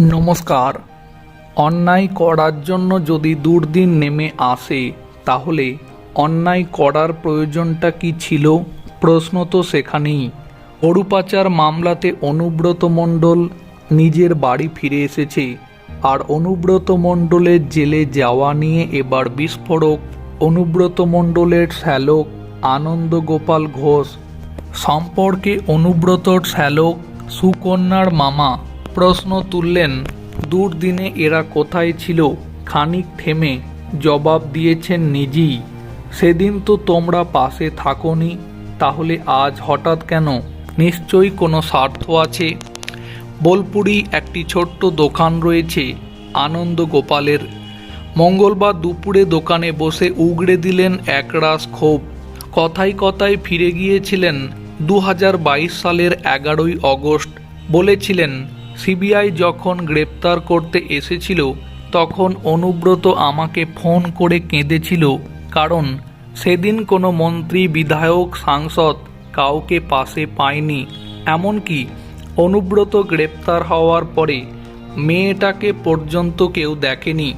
নমস্কার। অন্যায় করার জন্য যদি দুর্দিন নেমে আসে, তাহলে অন্যায় করার প্রয়োজনটা কি ছিল? প্রশ্ন তো সেখানেই। গরু পাচার মামলাতে অনুব্রত মণ্ডল নিজের বাড়ি ফিরে এসেছে, আর অনুব্রত মণ্ডলের জেলে যাওয়া নিয়ে এবার বিস্ফোরক অনুব্রত মণ্ডলের শ্যালক আনন্দ গোপাল ঘোষ। সম্পর্কে অনুব্রতর শ্যালক সুকন্যার মামা প্রশ্ন তুললেন, দুর্দিনে এরা কোথায় ছিল? খানিক থেমে জবাব দিয়েছেন নিজেই, সেদিন তো তোমরা পাশে থাকোনি, তাহলে আজ হঠাৎ কেন? নিশ্চয়ই কোনো স্বার্থ আছে। বোলপুরি একটি ছোট্ট দোকান রয়েছে আনন্দ গোপালের মঙ্গলবার দুপুরে দোকানে বসে উগড়ে দিলেন একরাশ ক্ষোভ। কথায় কথায় ফিরে গিয়েছিলেন দু হাজার বাইশ সালের এগারোই অগস্ট। বলেছিলেন সিবিআই যখন গ্রেপ্তার করতে এসেছিল, তখন অনুব্রত আমাকে ফোন করে কেঁদেছিল, কারণ সেদিন কোনো মন্ত্রী, বিধায়ক, সাংসদ কাউকে পাশে পায়নি। এমনকি অনুব্রত গ্রেপ্তার হওয়ার পরে মেয়েটাকে পর্যন্ত কেউ দেখেনি।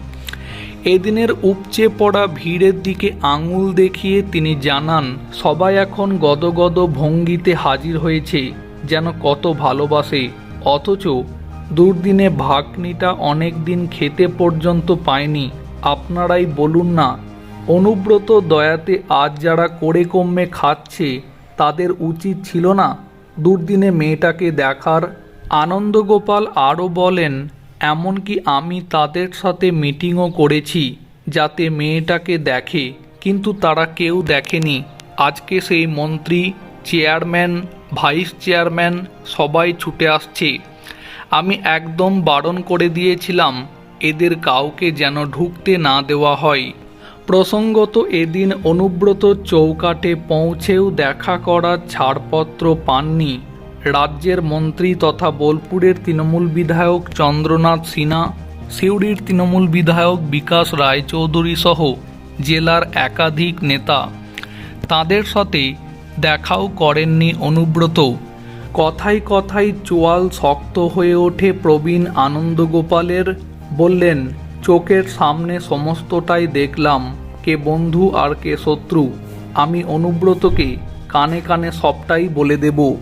এদিনের উপচে পড়া ভিড়ের দিকে আঙুল দেখিয়ে তিনি জানান, সবাই এখন গদগদ ভঙ্গিতে হাজির হয়েছে, যেন কত ভালোবাসে। অথচ দুর্দিনে ভাগ্নিটা অনেক দিন খেতে পর্যন্ত পায়নি। আপনারাই বলুন না, অনুব্রত দয়াতে আজ যারা করে কমে খাচ্ছে, তাদের উচিত ছিল না দুর্দিনে মেয়েটাকে দেখার? আনন্দগোপাল আরও বলেন, এমনকি আমি তাদের সাথে মিটিংও করেছি যাতে মেয়েটাকে দেখে, কিন্তু তারা কেউ দেখেনি। আজকে সেই মন্ত্রী চেয়ারম্যান, ভাইস চেয়ারম্যান সবাই ছুটে আসছে। আমি একদম বারণ করে দিয়েছিলাম, এদের কাউকে যেন ঢুকতে না দেওয়া হয়। প্রসঙ্গত এদিন অনুব্রত চৌকাটে পৌঁছেও দেখা করার ছাড়পত্র পাননি। রাজ্যের মন্ত্রী তথা বোলপুরের তৃণমূল বিধায়ক চন্দ্রনাথ সিনহা, সিউড়ির তৃণমূল বিধায়ক বিকাশ রায়চৌধুরী সহ জেলার একাধিক নেতা। তাদের সাথে দেখাও করেননি অনুব্রত। কথায় কথায় চোয়াল শক্ত হয়ে ওঠে প্রবীণ আনন্দগোপালের। বললেন, চোখের সামনে সমস্তটাই দেখলাম, কে বন্ধু আর কে শত্রু। আমি অনুব্রতকে কানে কানে সবটাই বলে দেব।